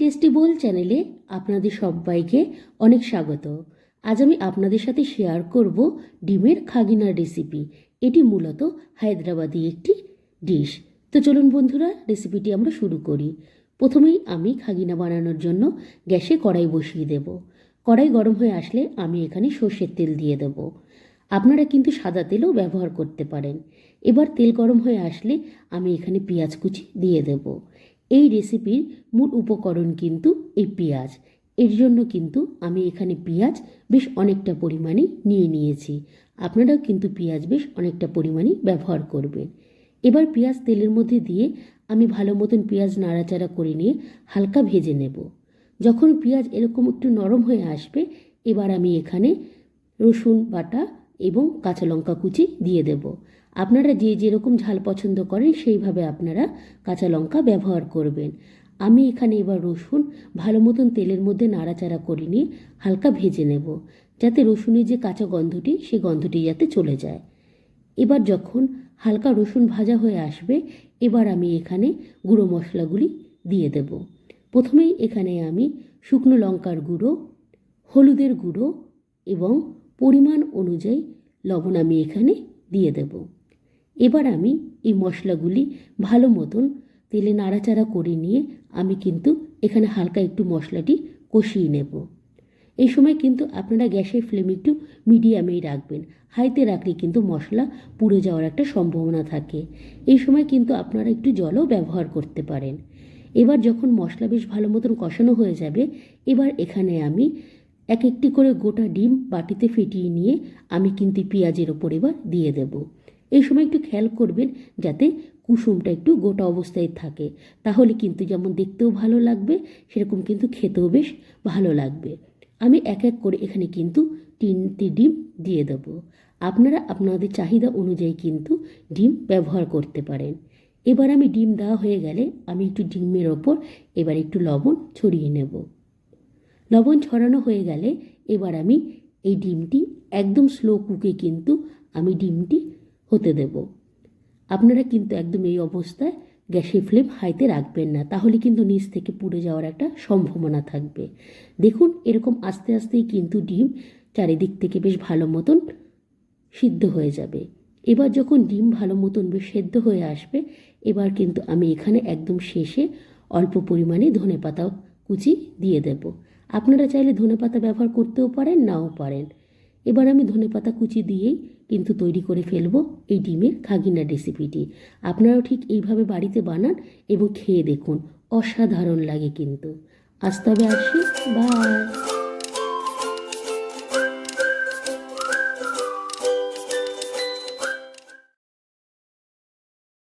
Tasty বোল চ্যানেলে আপনাদের সবাইকে অনেক স্বাগত। আজ আমি আপনাদের সাথে শেয়ার করব ডিমের খাগিনার রেসিপি এটি মূলত হায়দ্রাবাদি একটি ডিশ তো চলুন বন্ধুরা রেসিপিটি আমরা শুরু করি। প্রথমেই আমি খাগিনা বানানোর জন্য গ্যাসে কড়াই বসিয়ে দেব। কড়াই গরম হয়ে আসলে আমি এখানে সর্ষের তেল দিয়ে দেব। আপনারা কিন্তু সাদা তেলও ব্যবহার করতে পারেন। এবার তেল গরম হয়ে আসলে আমি এখানে পেঁয়াজ কুচি দিয়ে দেব। এই রেসিপির মূল উপকরণ কিন্তু এই পেঁয়াজ। এর জন্য কিন্তু আমি এখানে পেঁয়াজ বেশ অনেকটা পরিমাণে নিয়ে নিয়েছি। আপনারাও কিন্তু পেঁয়াজ বেশ অনেকটা পরিমাণে ব্যবহার করবেন। এবার পেঁয়াজ তেলের মধ্যে দিয়ে আমি ভালো মতন পেঁয়াজ নাড়াচাড়া করে নিয়ে হালকা ভেজে নেব। যখন পেঁয়াজ এরকম একটু নরম হয়ে আসবে, এবার আমি এখানে রসুন বাটা এবং কাঁচা লঙ্কা কুচি দিয়ে দেব। আপনারা যে যেরকম ঝাল পছন্দ করেন, সেইভাবে আপনারা কাঁচা লঙ্কা ব্যবহার করবেন। আমি এখানে এবার রসুন ভালো মতন তেলের মধ্যে নাড়াচাড়া করে নিয়ে হালকা ভেজে নেব, যাতে রসুনের যে কাঁচা গন্ধটি, সেই গন্ধটি যাতে চলে যায়। এবার যখন হালকা রসুন ভাজা হয়ে আসবে, এবার আমি এখানে গুঁড়ো মশলাগুলি দিয়ে দেব। প্রথমেই এখানে আমি শুকনো লঙ্কার গুঁড়ো, হলুদের গুঁড়ো এবং পরিমাণ অনুযায়ী লবণ আমি এখানে দিয়ে দেব। এবার আমি এই মশলাগুলি ভালো মতন তেলে নাড়াচাড়া করে নিয়ে আমি কিন্তু এখানে হালকা একটু মশলাটি কষিয়ে নেব। এই সময় কিন্তু আপনারা গ্যাসের ফ্লেম একটু মিডিয়ামেই রাখবেন। হাইতে রাখলে কিন্তু মশলা পুড়ে যাওয়ার একটা সম্ভাবনা থাকে। এই সময় কিন্তু আপনারা একটু জলও ব্যবহার করতে পারেন। এবার যখন মশলা বেশ ভালো মতন কষানো হয়ে যাবে, এবার এখানে আমি এক একটি করে গোটা ডিম বাটিতে ফেটিয়ে নিয়ে আমি কিন্তু পেঁয়াজের ওপর এবার দিয়ে দেব। এই সময় একটু খেয়াল করবেন যাতে কুসুমটা একটু গোটা অবস্থায় থাকে। তাহলে কিন্তু যেমন দেখতেও ভালো লাগবে, সেরকম কিন্তু খেতেও বেশ ভালো লাগবে। আমি এক এক করে এখানে কিন্তু তিনটি ডিম দিয়ে দেব। আপনারা আপনাদের চাহিদা অনুযায়ী কিন্তু ডিম ব্যবহার করতে পারেন। এবার আমি ডিম দেওয়া হয়ে গেলে আমি একটু ডিমের ওপর এবার একটু লবণ ছড়িয়ে নেব। লবণ ছড়ানো হয়ে গেলে এবার আমি এই ডিমটি একদম স্লো কুকে কিন্তু আমি ডিমটি হতে দেব। আপনারা কিন্তু একদম এই অবস্থায় গ্যাসের ফ্লেম হাইতে রাখবেন না, তাহলে কিন্তু নিচ থেকে পুড়ে যাওয়ার একটা সম্ভাবনা থাকবে। দেখুন, এরকম আস্তে আস্তেই কিন্তু ডিম চারিদিক থেকে বেশ ভালো মতন সিদ্ধ হয়ে যাবে। এবার যখন ডিম ভালো মতন বেশ সেদ্ধ হয়ে আসবে, এবার কিন্তু আমি এখানে একদম শেষে অল্প পরিমাণে ধনে পাতা কুচি দিয়ে দেব। আপনারা চাইলে ধনে পাতা ব্যবহার করতেও পারেন, নাও পারেন। এবার আমি ধনে পাতা কুচি দিয়েই কিন্তু তৈরি করে ফেলব এই ডিমের খাগিনা রেসিপিটি। আপনারাও ঠিক এইভাবে বাড়িতে বানান এবং খেয়ে দেখুন। অসাধারণ লাগে কিন্তু। আজ তবে আসি, বাই।